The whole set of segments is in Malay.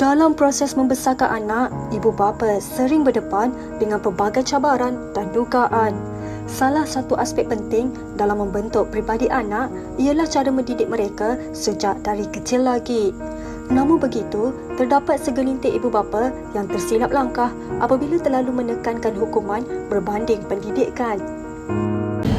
Dalam proses membesarkan anak, ibu bapa sering berdepan dengan pelbagai cabaran dan dugaan. Salah satu aspek penting dalam membentuk pribadi anak ialah cara mendidik mereka sejak dari kecil lagi. Namun begitu, terdapat segelintir ibu bapa yang tersilap langkah apabila terlalu menekankan hukuman berbanding pendidikan.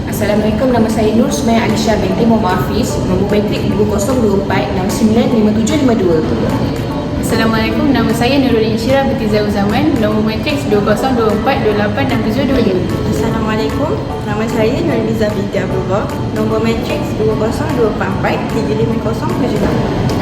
Assalamualaikum, nama saya Nur Sumaya Alisha binti Muhammad Hafiz, nombor matrik 2024 695752. Assalamualaikum, nama saya Nurul Insyirah binti Zaul Zaman, nombor matriks 2024286722. Assalamualaikum, nama saya Nurliza binti Abdullah, nombor matriks 20244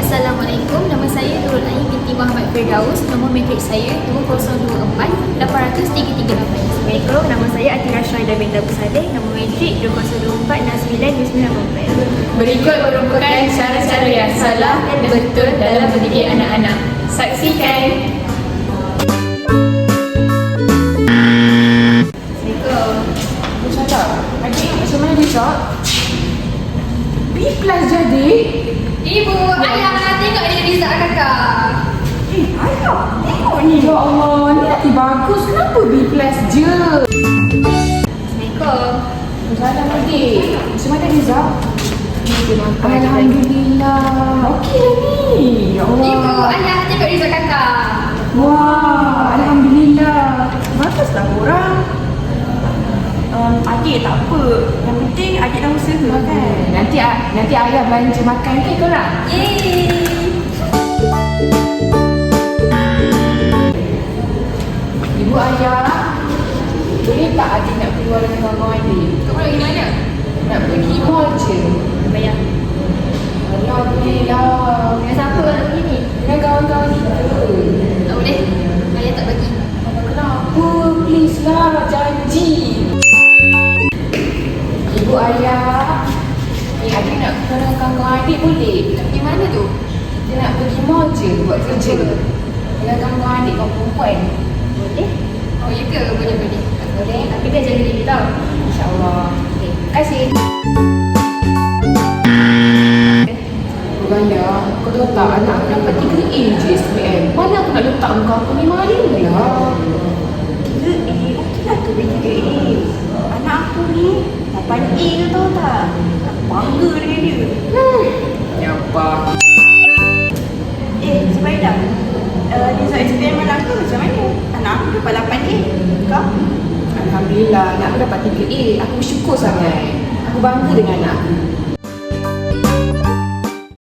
Assalamualaikum, nama saya Nurul Ain binti Muhammad Firdaus, nombor matrik saya 2024 80338. Assalamualaikum, nama saya Atira Syahida binti Abu Saleh, nombor matrik 2024 6994. Berikut merupakan cara-cara yang salah dan betul dalam mendidik macam mana dia tak? B plus jadi? Ibu, ayah, tengok dia result kakak. Eh, ayah, tengok ni. Ya Allah, ni hati bagus. Kenapa B plus je? Assalamualaikum. Salam adik. Macam mana Riza? Alhamdulillah. Okey lah ni. Ya Allah. Ibu, ayah, tengok result kakak. Wah, Alhamdulillah. Baguslah korang. Adik tak apa. Yang penting adik dah usaha kan. Nanti nanti ayah belanja makan ke korang? Yeay. Ibu ayah, boleh tak adik nak keluar dengan kawan adik? Kau pergi mana? Nak pergi mall je. Dengan kawan-kawan adik boleh? Pergi mana tu? Kita nak pergi mall je buat kerja. Dengan kawan-kawan adik kau perempuan. Boleh. Oh, ya ke? Boleh, boleh. Boleh? Tapi dia jaga diri tau. InsyaAllah. Okay. Terima kasih. Raya, kau tahu tak anak aku dapat 3A je SPM. Mana aku nak letak muka aku ni mana lah. 3A, okey lah tu B3A. Anak aku ni 8A tu tahu tak? Bangga dengan dia. Hmm. Nyapa. Eh, Zubaida. Uh, result SPM anak aku macam mana? Anak aku dapat 8A. Kau? Alhamdulillah, anak aku dapat 3A. Aku bersyukur sangat. Aku bangga dengan anak aku.